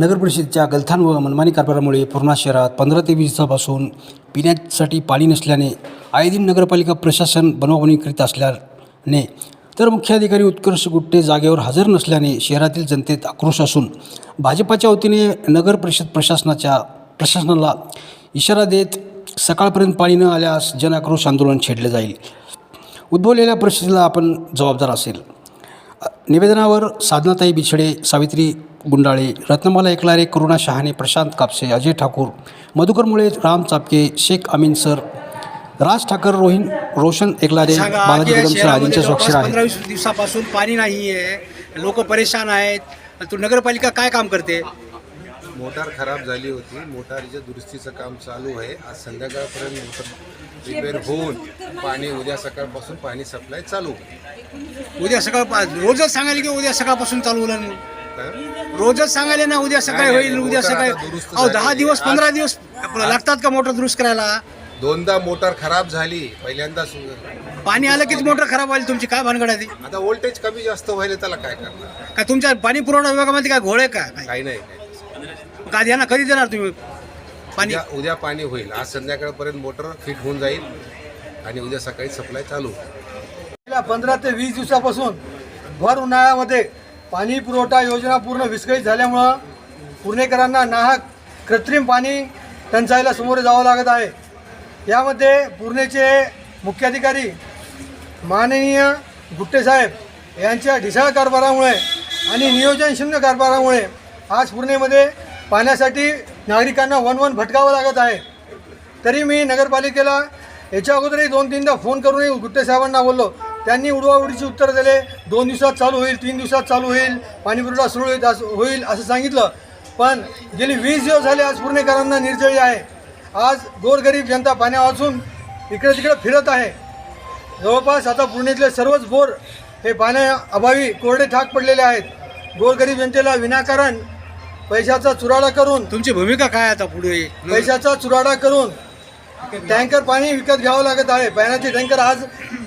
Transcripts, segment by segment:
नगर परिषदेच्या गलथान व मनमानी कारभारामुळे पूर्णा शहरात पंधरा ते वीस दिवसापासून पिण्यासाठी पाणी नसल्याने आये दिन नगरपालिका प्रशासन बनवाबनी करीत असल्याने तर मुख्याधिकारी उत्कर्ष गुट्टे जागेवर हजर नसल्याने शहरातील जनतेत आक्रोश असून भाजपाच्या वतीने नगर परिषद प्रशासनाच्या प्रशासनाला इशारा देत सकाळपर्यंत पाणी न आल्यास जनआक्रोश आंदोलन छेडले जाईल. उद्भवलेल्या परिस्थितीला आपण जबाबदार असेल. निवेदनावर साधनाताई बिछडे सावित्री गुंडाळे रत्नमाला एकलारे करुणा शहाणे प्रशांत कापसे अजय ठाकूर मधुकर मुळे राम चापके शेख अमीन सर राज ठाकर रोहिन रोशन एकलारे बालाजी सर आदींच्या स्वाक्षर पंधरा वीस दिवसापासून पाणी नाही आहे लोक परेशान आहेत. तू नगरपालिका काय काम करते? मोटार खराब झाली होती मोटारीच्या दुरुस्तीचं काम चालू आहे. आज संध्याकाळपर्यंत मोटर रिपेअर होऊन पाणी उद्या सकाळपासून पाणी सप्लाय चालू उद्या सकाळ रोजच सांगायला की उद्या सकाळपासून चालू होईल म्हणून. काय? रोजच सांगायले ना उद्या सकाळी होईल उद्या सकाळी. अहो दहा. दिवस पंधरा दिवस लागतात का मोटर दुरुस्त करायला? दोनदा मोटार खराब झाली पहिल्यांदा पाणी आलं कीच मोटर खराब व्हायला तुमची काय भानगड आहे? आता व्होल्टेज कमी जास्त व्हायला त्याला काय करणार? काय तुमच्या पाणी पुरवठा विभागामध्ये काय घोळ आहे का? काय? काही नाही का देणार कधी देणार तुम्ही पाणी? उद्या पाणी होईल. आज संध्याकाळपर्यंत मोटर फिट होऊन जाईल आणि उद्या सकाळी सप्लाय चालू पंधरा ते वीस दिवसापासून भर उन्हाळ्यामध्ये पाणी पुरवठा योजना पूर्ण विस्कळीत झाल्यामुळं पुणेकरांना नाहक कृत्रिम पाणी टंचाईला समोर जावं लागत आहे. यामध्ये पुणेचे मुख्याधिकारी माननीय गुट्टेसाहेब यांच्या ढिसाळ कारभारामुळे आणि नियोजनशून्य कारभारामुळे आज पुणेमध्ये पाण्यासाठी नागरिकांना वन वन भटकावं लागत आहे. तरी मी नगरपालिकेला याच्या अगोदरही दोन तीनदा फोन करूनही गुट्टेसाहेबांना बोललो. त्यांनी उडवाउडीची उत्तर दिले. दोन दिवसात चालू होईल तीन दिवसात चालू होईल. पाणी पुरवठा सुरू होईल असं होईल असं सांगितलं. पण गेली वीस दिवस झाले आज पुणेकरांना निर्जळी आहे. आज गोरगरीब जनता पाण्या वाचून इकडे तिकडे फिरत आहे. जवळपास आता पुण्यातले सर्वच बोर हे पाण्याअभावी कोरडे ठाक पडलेले आहेत. गोरगरीब जनतेला विनाकारण पैशाचा चुराडा करून तुमची भूमिका काय आता पुढे? पैशाचा चुराडा करून टँकर पाणी विकत घ्यावं लागत आहे. पाण्याचे टँकर आज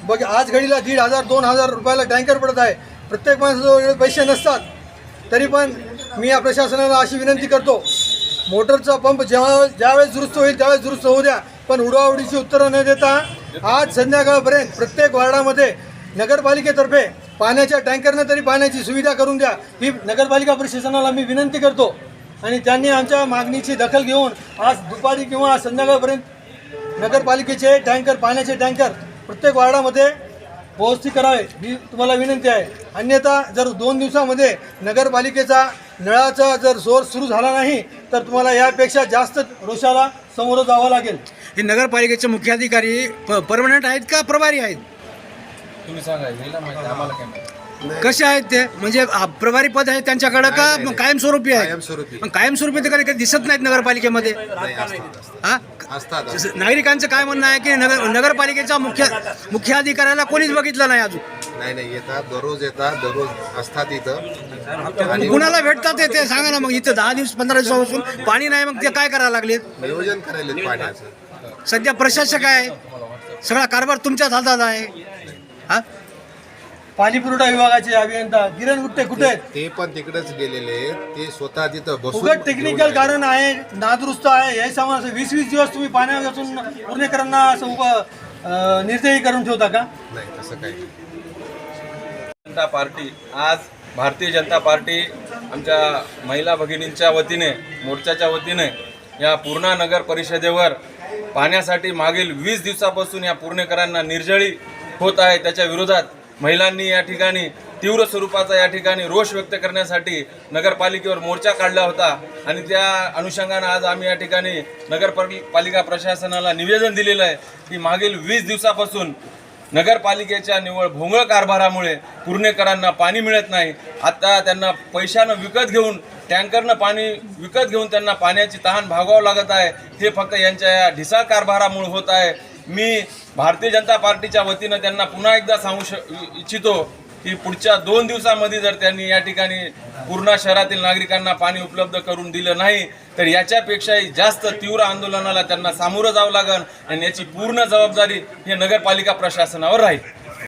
बघ आज घडीला दीड हजार दोन हजार रुपयाला टँकर पडत आहे. प्रत्येक माणसाजवळ पैसे नसतात. तरी पण मी या प्रशासनाला अशी विनंती करतो मोटरचा पंप जेव्हा ज्यावेळेस दुरुस्त होईल त्यावेळेस दुरुस्त होऊ द्या. पण उडवाउडीची उत्तरं न देता आज संध्याकाळपर्यंत प्रत्येक वार्डामध्ये नगरपालिकेतर्फे पाण्याच्या टँकरनं तरी पाण्याची सुविधा करून द्या. ही नगरपालिका प्रशासनाला मी विनंती करतो आणि त्यांनी आमच्या मागणीची दखल घेऊन आज दुपारी किंवा आज संध्याकाळपर्यंत नगरपालिकेचे टँकर पाण्याचे टँकर प्रत्येक वार्डामध्ये पोहोचती करावे ही तुम्हाला विनंती आहे. अन्यथा जर दोन दिवसामध्ये नगरपालिकेचा नळाचा जर सोर्स सुरू झाला नाही तर तुम्हाला यापेक्षा जास्त रोषाला समोर जावं लागेल. हे नगरपालिकेचे मुख्याधिकारी परमनंट आहेत का प्रभारी आहेत? कसे आहेत ते? म्हणजे आ, प्रभारी पद आहे त्यांच्याकडे का नाही, नाही. कायमस्वरूपी आहे? कायमस्वरूपी. पण कायमस्वरूपी तर कधी कधी दिसत नाहीत नगरपालिकेमध्ये. नाही असतात असतात. हा? असतात असतात. जसं नागरिकांचं काय म्हणणं आहे की नगर नगरपालिकेचा मुख्य मुख्याधिकाऱ्याला कोणीच बघितलं नाही अजून? नाही नाही येतात दररोज येतात दररोज असतात इथं. आणि कुणाला भेटतात ते- ते सांगा ना मग. इथं दहा दिवस पंधरा दिवसापासून पाणी नाही मग ते काय करायला लागले नियोजन करायला पाण्याचं. सध्या प्रशासक आहे. सगळा कारभार तुमच्याच हातात आहे. हा? पाणी पुरवठा विभागाचे अभियंता किरण गुट्टे कुठे आहेत? ते पण तिकडेच गेलेले आहेत. ते स्वतः तिथं बसून उगत टेक्निकल कारण आहे नादुरुस्त आहे. हे सामान असं वीस वीस दिवस तुम्ही पाण्यावर घासून पुणेकरांना असं उभं अं, निर्दयी करून ठेवता का? नाही तसं काही नाही. जनता पार्टी आज भारतीय जनता पार्टी आमच्या महिला भगिनींच्या वतीने मोर्चाच्या वतीने या पूर्णा नगर परिषदेवर पाण्यासाठी मागील वीस दिवसापासून या पूर्णेकरांना निर्जळी होत आहे. त्याच्या विरोधात महिलांनी या ठिकाणी तीव्र स्वरूपाचा या ठिकाणी रोष व्यक्त करण्यासाठी नगरपालिकेवर मोर्चा काढला होता. आणि त्या अनुषंगानं आज आम्ही या ठिकाणी नगरपालिका प्रशासनाला निवेदन दिलेलं आहे की मागील वीस दिवसापासून नगरपालिकेच्या निव्वळ भोंगळ कारभारामुळे पूर्णेकरांना पाणी मिळत नाही. आता त्यांना पैशानं विकत घेऊन टँकरनं पाणी विकत घेऊन त्यांना पाण्याची तहान भागावं लागत आहे. हे फक्त यांच्या या ढिसाळ कारभारामुळे होत आहे. मी भारतीय जनता पार्टीच्या वतीनं त्यांना पुन्हा एकदा सांगू श इच्छितो की पुढच्या दोन दिवसामध्ये जर त्यांनी या ठिकाणी पूर्णा शहरातील नागरिकांना पाणी उपलब्ध करून दिलं नाही तर याच्यापेक्षाही जास्त तीव्र आंदोलनाला त्यांना सामोरं जावं लागेल आणि याची पूर्ण जबाबदारी हे नगरपालिका प्रशासनावर राहील.